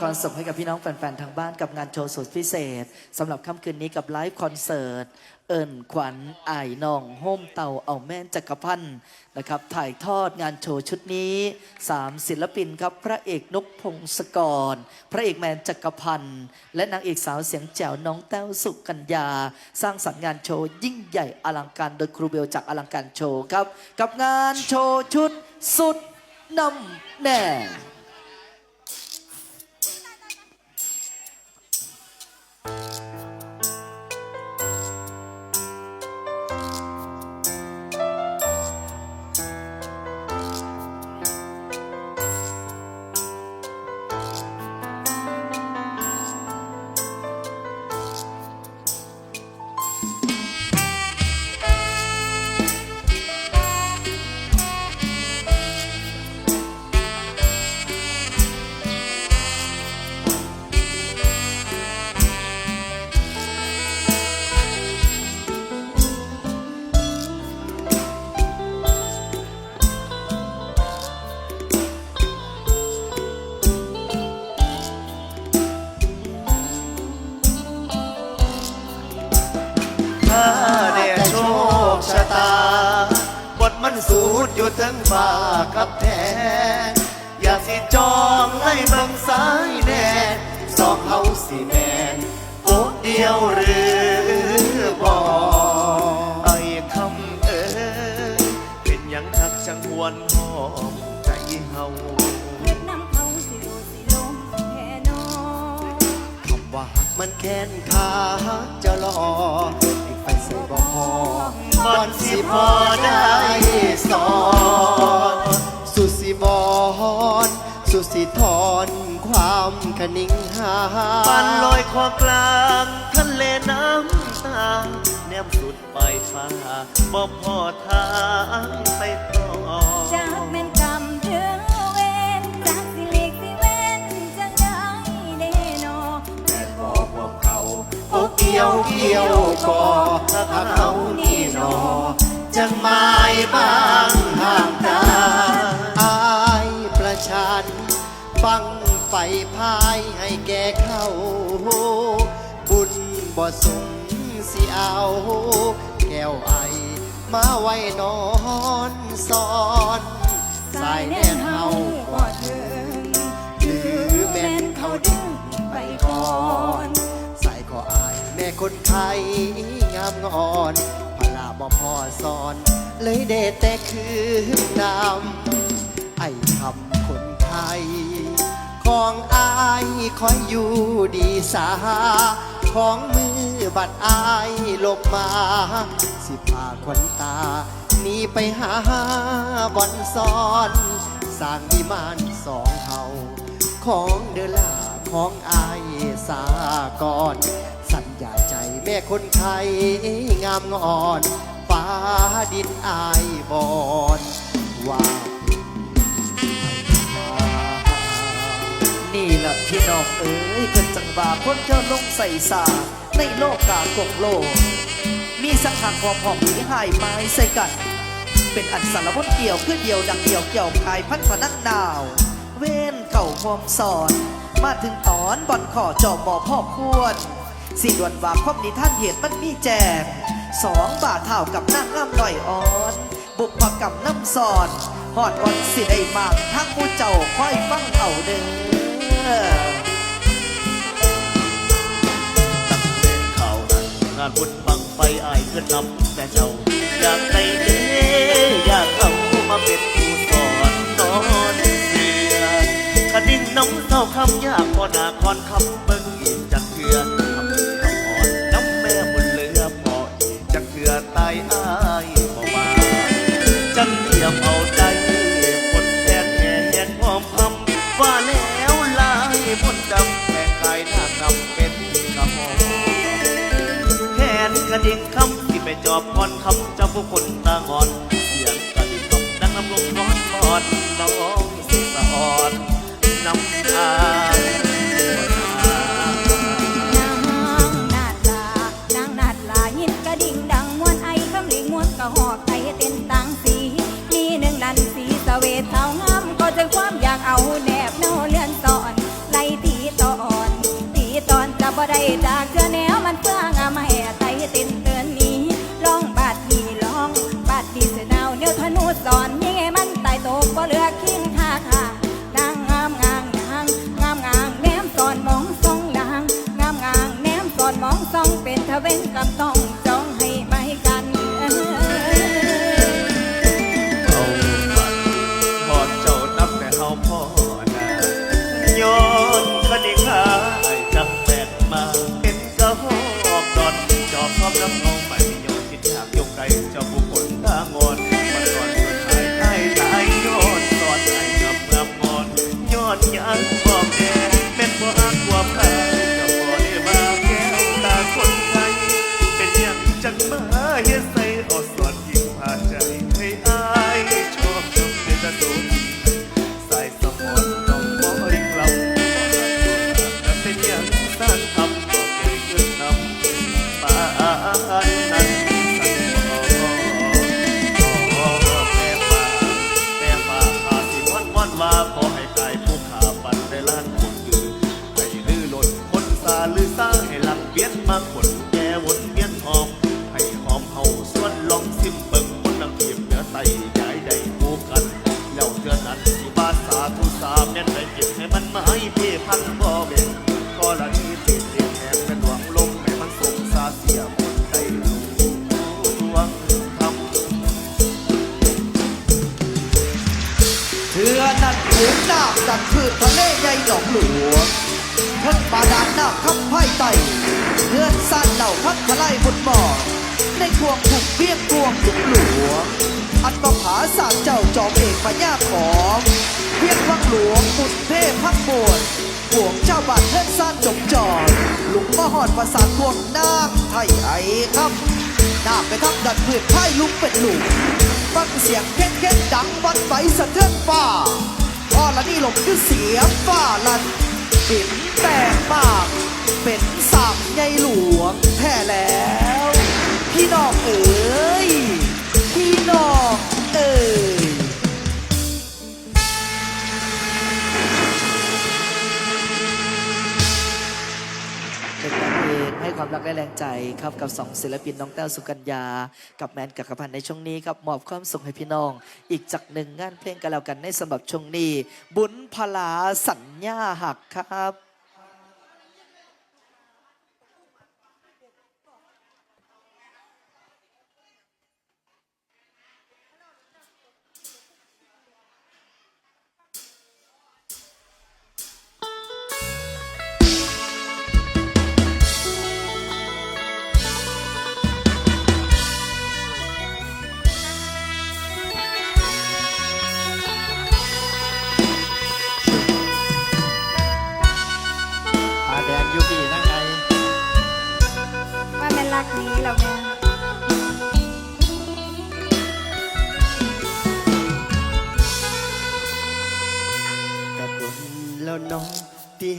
ความสุขให้กับพี่น้องแฟนๆ ทางบ้านกับงานโชว์สุดพิเศษสำหรับค่ำคืนนี้กับไลฟ์คอนเสิร์ต เอิญขวัญไอายนองโฮมเตาเอาแม่นจักรพันธ์นะครับ ถ่ายทอดงานโชว์ชุดนี้ 3 ศิลปินครับ พระเอกนกพงศกร พระเอกแมนจักรพันธ์และนางเอกสาวเสียงแจ๋วน้องแต้วสุกัญญา สร้างสรรค์งานโชว์ยิ่งใหญ่อลังการโดยครูเบลจากอลังการโชว์ครับ กับงานโชว์ชุดสุดนำแน่ สูดอยู่ทั้งฟ้ากับแทนอยากสิจองให้เบิ่งสายแน่สองเขาสิแมนโอ้เดียวหรือบ่ไอ้คำเอ้ยเป็นหยังทักจังหวนหอมใจเฮาเฮ็ดน้ำเขาสิโลสิลมแค่นอคำว่าหักมันแค้นขาจะรอให้ไปใส่บ่พ อบอนสิพอได้สอนสุสิบอนสุสิทอนความคนิ่งหาปันลอยคอกลางทะเลน้ำตา แนมสุดปลายฟ้าบ่พอทางไปต่อจากแม่น เกี่ยวเกี่ยวก่อถ้าเขานี่หนอจังไม้บ้างห่างตาอายประชันฟังไฟพายให้แก่เข้าบุญบ่สมสิเอา แก้วไอมาไว้นอนสอน สายแน่นเฮา คนไทยงามงอนพลาบ่พอสอน เลยเดแต่คืนนำไอ้คำคนไทยของอายคอยอยู่ดีสา ของมือบัดอายหลบมา สิพาขวัญตาหนีไปหาบ่อนซ่อนสร้างวิมานสองเฮาของเดล่าของอายสากรสัญญา แม่คนไทยงามงอน ฟ้าดินอายบอนว่านี่แหละพี่น้องเอ๋ยเกิดจังบาคนเจ้าลงใส่สาในโลกกากงโลก มีสังหารความหอมหนีหายไม้ใส่กัน เป็นอันสารพัดเกี่ยวขึ้นเดียวดังเดียวเกี่ยวคายพันพนักดาว เว้นเข่าหอมสอน มาถึงตอนบอนขอจอมหมอพ่อควร สิดวนว่าความนิท่านเหตุมันมีแจกสองบาทเท่ากับนั่งงามหน่อยอ่อน บุกพกรรมน้ำสอนหอดวันสิได้มากทั้งผู้เจ้าค่อยฟังเอาเด้อตั้งแต่ข่านั้นงานบุญบังไฟอายเพื่อนนำแต่เจ้า อยากได้เด้อยากเอามาเป็นผู้สอนนอนเสือคดิ้งน้ำเศร้าคำยากพอนาคอนคำำเจ้าผู้คน อบชอบรับน้ำเงาไปย้อมคิดอยากยกไกลเจ้าผู้ค ดาลน้ำคำไพ่ไตเพื่อนสั้นเหล่าพักทลายบนหมอในพวงถูกเบี้ยงพวงทุกหลวง อันประผาสามเจ้าจอมเอกพญญาของเวียงวังหลวงบุญเทพพักบวชหวงเจ้าบาทเพื่อสั้นจงจอดหลุงมหอดประสาทพวงน้ำไทยไอ้ครับน้าไปทับดันพืชไพ่ลุกเป็นหลุมฟังเสียงเค้นเค้นดังวัดไฟสะเทือนฟ้าพอละนี่หลงคือเสียงฟ้าลัน ปิ่นแตกปากเป็นสามใหญ่หลวงแท้แล้ว พี่น้องเอ๋ย ให้ความรักและแรงใจครับกับสองศิลปินน้องแต้วสุกัญญา กับแมนกักพันธ์ในช่วงนี้ครับมอบความสุขให้พี่น้อง อีกจากหนึ่งงานเพลงกันแล้วกันในสำหรับช่วงนี้ บุญพลาสัญญาหักครับ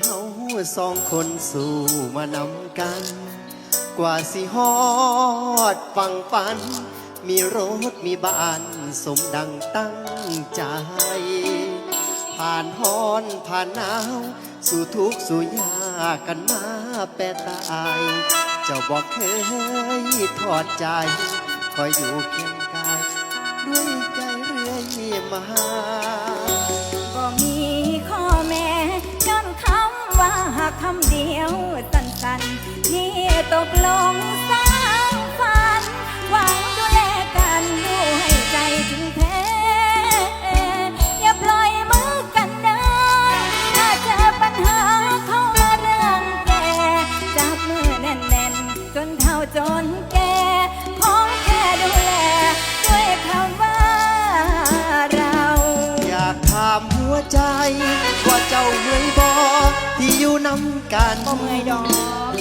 เฮาสองคนสู้มานำกัน กว่าสิฮอดฟังฝัน มีรถมีบ้านสมดังตั้งใจ ผ่านฮ้อนผ่านหนาว สู่ทุกสู่ยากกันมาแปรตาย เจ้าบอกเคยทอดใจ คอยอยู่เคียงกาย ด้วยใจเรื่อยมา หากคำเดียวสั้นๆที่ตกลงสร้าง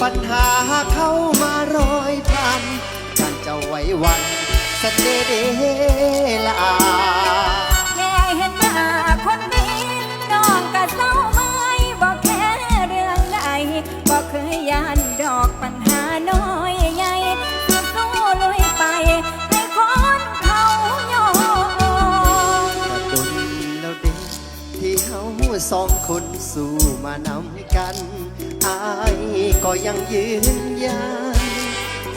ปัญหาเข้ามารอยพันกันจะไว้วันสเดเดลาแค่เห็นหน้าคนดีน้องก็เศร้าไม่บอกแค่เรื่องไหนบอกเคยยานดอกปัญหา สองคนสู้มานำกัน อายก็ยังยืนยัน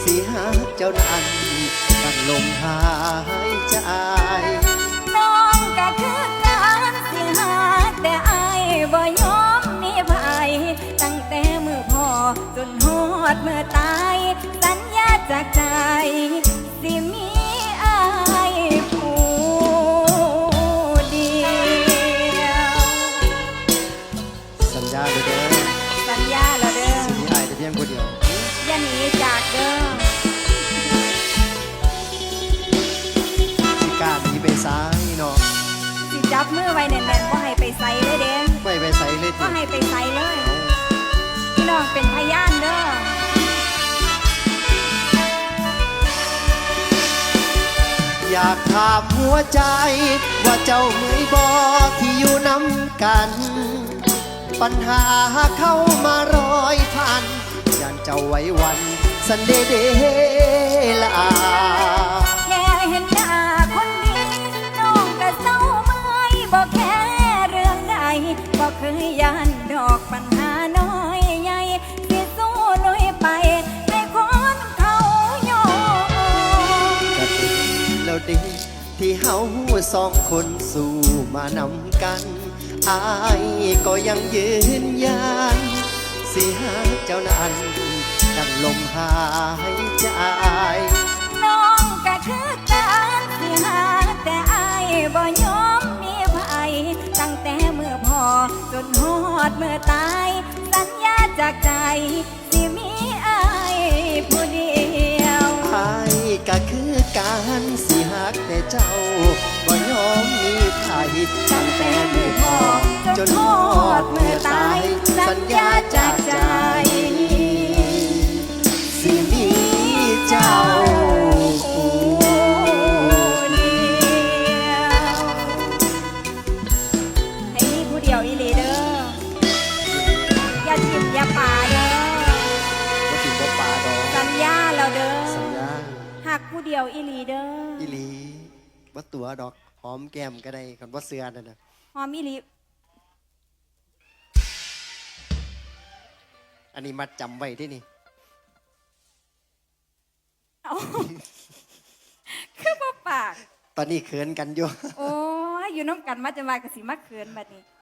สิหากเจ้านั้นกันลมหายใจน้องก็คือการสิหากแต่อายบ่ยอมมีภัยตั้งแต่มือพ่อจนฮอดเมื่อตายสัญญ อยากถามหัวใจ ว่าเจ้าเมื่อยบอที่อยู่น้ำกัน ปัญหาเข้ามาร้อยพันย่านเจ้าไว้วัน สันเดเดลา เฮาสองคนสู้มานำกัน อายก็ยังยืนยัน สิหาเจ้านั้นดังลมหายใจ น้องก็คือการสิหาแต่อายบ่ยอมมีภัยตั้งแต่เมื่อพอจนฮอดเมื่อตาย สัญญาจากใจ สิมีอายผู้เดียวอายก็คือการสิหั กแต่เจ้าบ่ยอมมีไทยตั้งแต่มือพอจน ผู้เดียวอีหลีเด้ออีหลีบ่ตัวดอกหอมแก้มก็ได้คันบ่เสือนั่นน่ะหอมอีหลีอันนี้มัดจำไว้ที่นี่เอาคือบ่ปาก ตอนนี้เขินกันอยู่ โอ้ยอยู่น้ำกันมาจะมากระสิมาเขินบัดนี้